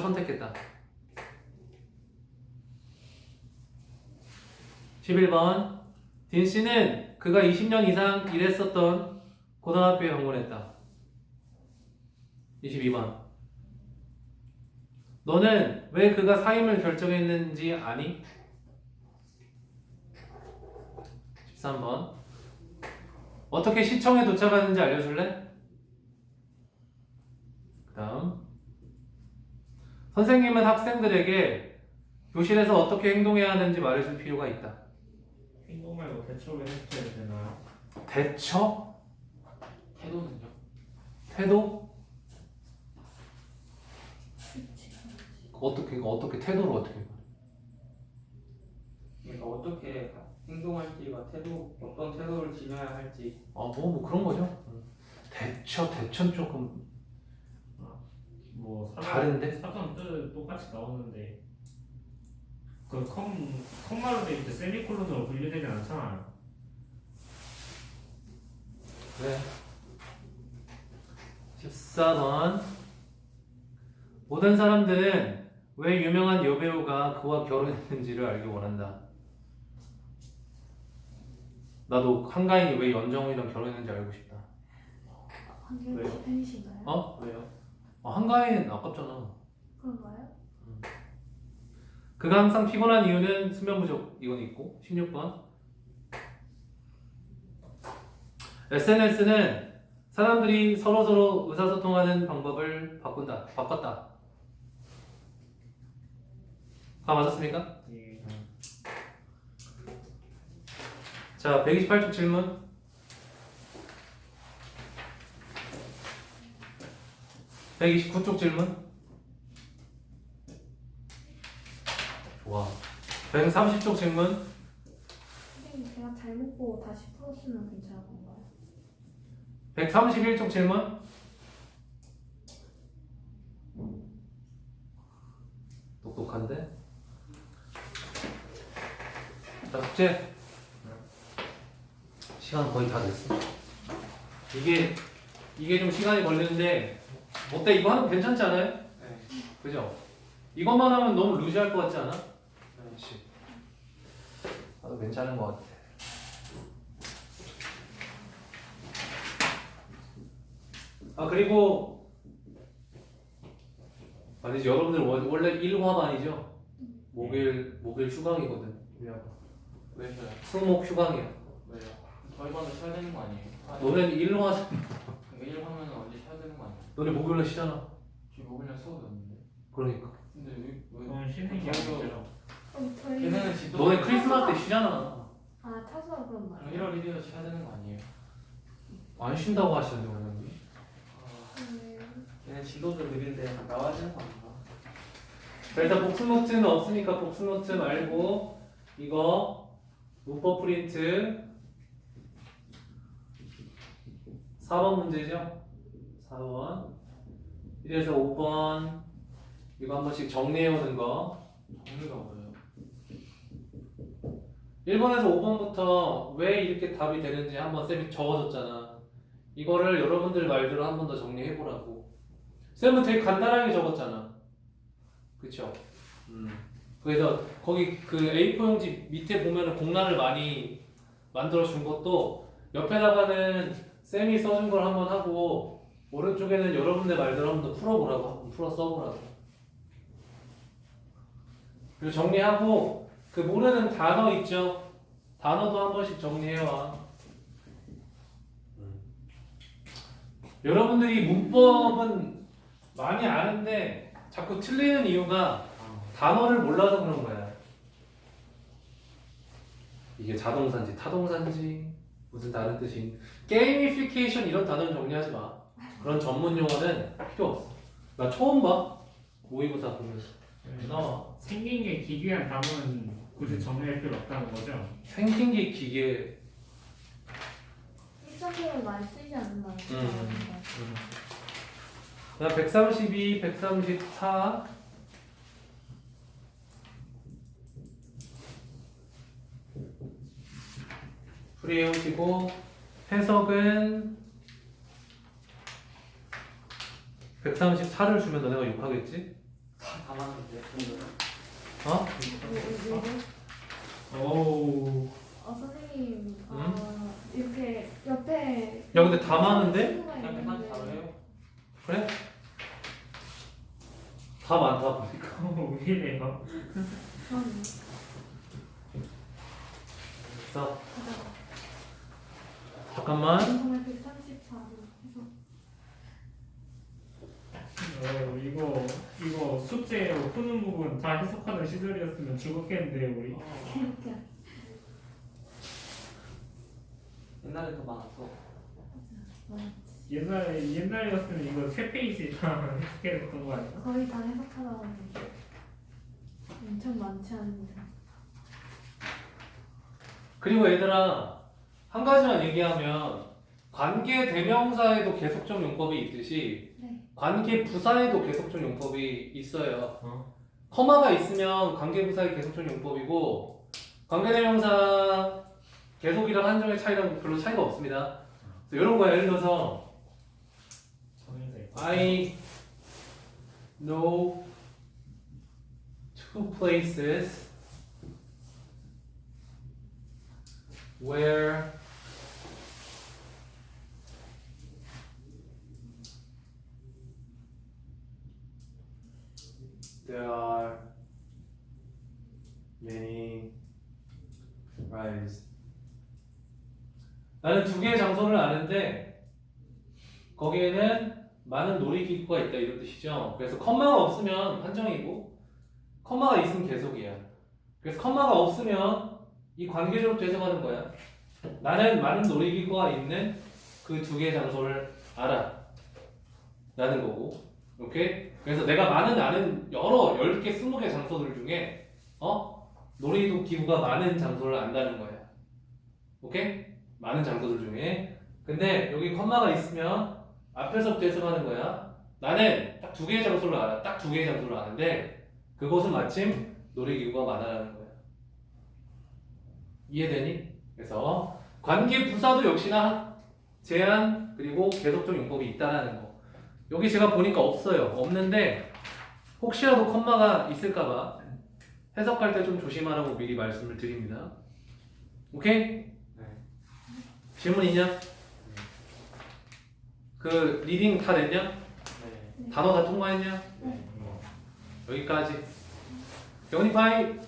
선택했다. 11번 딘 씨는 그가 20년 이상 일했었던 고등학교에 방문했다. 22번 너는 왜 그가 사임을 결정했는지 아니? 13번 어떻게 시청에 도착하는지 알려줄래? 그 다음 선생님은 학생들에게 교실에서 어떻게 행동해야 하는지 말해줄 필요가 있다. 행동 말고 대처를 해줘야 되나요? 대처? 태도는요? 태도? 어떻게 어떻게 태도를 어떻게? 해? 그러니까 어떻게 행동할지가 태도 어떤 태도를 지녀야 할지 아뭐 뭐 그런 거죠. 대처 대처는 조금 뭐 다른데? 사전 뜻 똑같이 나오는데 그 컴, 컴마로 돼 있을 때 세미콜론으로 분류되지 않잖아요 그래. 14번 모든 사람들은 왜 유명한 여배우가 그와 결혼했는지를 알기 원한다. 나도 한가인이 왜 연정훈이랑 결혼했는지 알고 싶다. 왜요? 한결 팬이신가요? 어? 왜요? 어, 한가인 아깝잖아. 그런가요? 그가 항상 피곤한 이유는 수면 부족 이건 있고 16번 SNS는 사람들이 서로서로 의사소통하는 방법을 바꾼다 바꿨다 다 맞았습니까? 예. 자 128쪽 질문 (129쪽) 질문 좋아 (130쪽) 질문 선생님 제가 잘못 보고 다시 풀었으면 괜찮은 건가요? 131쪽 질문. 똑똑한데? 자, 숙제. 시간 거의 다 됐어. 이게, 이게 좀 시간이 걸리는데, 어때? 이거 하면 괜찮지 않아요? 네. 그죠? 이것만 하면 너무 루즈할 것 같지 않아? 그렇지. 나도 괜찮은 것 같아. 아 그리고 아니지 여러분들 원- 원래 1화반이죠? 목요일 목요일 휴강이거든. 왜요? 수목 휴강이야. 왜요? 저희 반도 쉬어야 되는 거 아니에요? 아, 너는 1화 일 하면 언제 쉬어야 되는 거 아니에요? 너네 목요일날 쉬잖아. 지금 목요일날 수업이 없는데 그러니까. 근데 왜, 왜 그건 쉬는 게 아니죠 그럼 저희 걔네는 지도 너네 크리스마스 때 쉬잖아. 아 타수가 그런 말이에요? 1월 1일에 쉬어야 되는 거 아니에요? 안 쉰다고 하시는데 원장님. 아, 네. 걔네 지도도 느린데 나와야 되는 거 아닌가? 자, 일단 복습 노트는 없으니까 복습 노트 말고 이거 문법 프린트 4번 문제죠? 4번 1에서 5번 이거 한 번씩 정리해 오는 거 정리가 뭐예요? 1번에서 5번부터 왜 이렇게 답이 되는지 한번 쌤이 적어줬잖아 이거를 여러분들 말대로 한 번 더 정리해 보라고 쌤은 되게 간단하게 적었잖아 그쵸? 음. 그래서 거기 그 A4 용지 밑에 보면은 공란을 많이 만들어 준 것도 옆에다가는 쌤이 써준 걸 한번 하고 오른쪽에는 여러분들 말대로 한 번 더 풀어보라고 한번 풀어 써보라고 그리고 정리하고 그 모르는 단어 있죠? 단어도 한 번씩 정리해와 음. 여러분들이 문법은 많이 아는데 자꾸 틀리는 이유가 단어를 몰라서 그런 거야. 이게 자동사인지 타동사인지 무슨 다른 뜻인 게이미피케이션 이런 단어는 정리하지 마. 그런 전문 용어는 필요 없어. 나 처음 봐. 모의고사 보면서 나와. 생긴 게 기괴한 단어는 굳이 정리할 필요 없다는 거죠 생긴 게 기계. 일상적으로 많이 쓰이지 않는 말이에요. 음. 나 132, 134. 풀이해오시고 해석은 134를 주면 너네가 욕하겠지? 다 맞는데. 어? 오우 어 선생님 어, 이렇게 옆에 야, 근데 다 많은데? 친구가 그냥 있는데 134로 해요. 그래? 다 많다 보니까. 왜 이래요? 그럼 가자 잠깐만. 정말 134로 해서 어 이거 이거 숙제 푸는 부분 다 해석하는 시절이었으면 죽었겠는데요 우리 이렇게 옛날에 더 많았어. 옛날에 옛날이었으면 이거 세 페이지 다 해석해줬던 거 아니야? 거의 다 해석하다 보니 엄청 많지 않은데 그리고 얘들아 한 가지만 얘기하면 관계 대명사에도 계속적 용법이 있듯이 네. 관계 부사에도 계속적 용법이 있어요. 어. 커마가 있으면 관계 부사의 계속적 용법이고 관계 대명사 계속이랑 한정의 차이랑 별로 차이가 없습니다. 그래서 이런 거야. 예를 들어서. I know two places where there are many rides. 나는 두 개의 장소를 아는데 거기에는 많은 놀이기구가 있다 이런 뜻이죠. 그래서 컴마가 없으면 한정이고 컴마가 있으면 계속이야. 그래서 컴마가 없으면 이 관계적으로 해석하는 거야. 나는 많은 놀이기구가 있는 그 두 개의 장소를 알아. 라는 거고. 오케이? 그래서 내가 많은 아는 여러 10개, 20개 장소들 중에 어? 놀이기구가 많은 장소를 안다는 거야. 오케이? 많은 장소들 중에. 근데 여기 컴마가 있으면 앞에서부터 해석하는 거야. 나는 딱 두 개의 장소를 알아. 딱 두 개의 장소를 아는데 그곳은 마침 놀이기구가 많아라는 거야. 이해되니? 그래서 관계 부사도 역시나 제한 그리고 계속적 용법이 있다라는 거. 여기 제가 보니까 없어요. 없는데 혹시라도 컴마가 있을까봐 해석할 때 좀 조심하라고 미리 말씀을 드립니다. 오케이? 네. 질문 있냐? 그 리딩 다 됐냐? 네. 단어 다 통과했냐? 어. 여기까지. 영니파이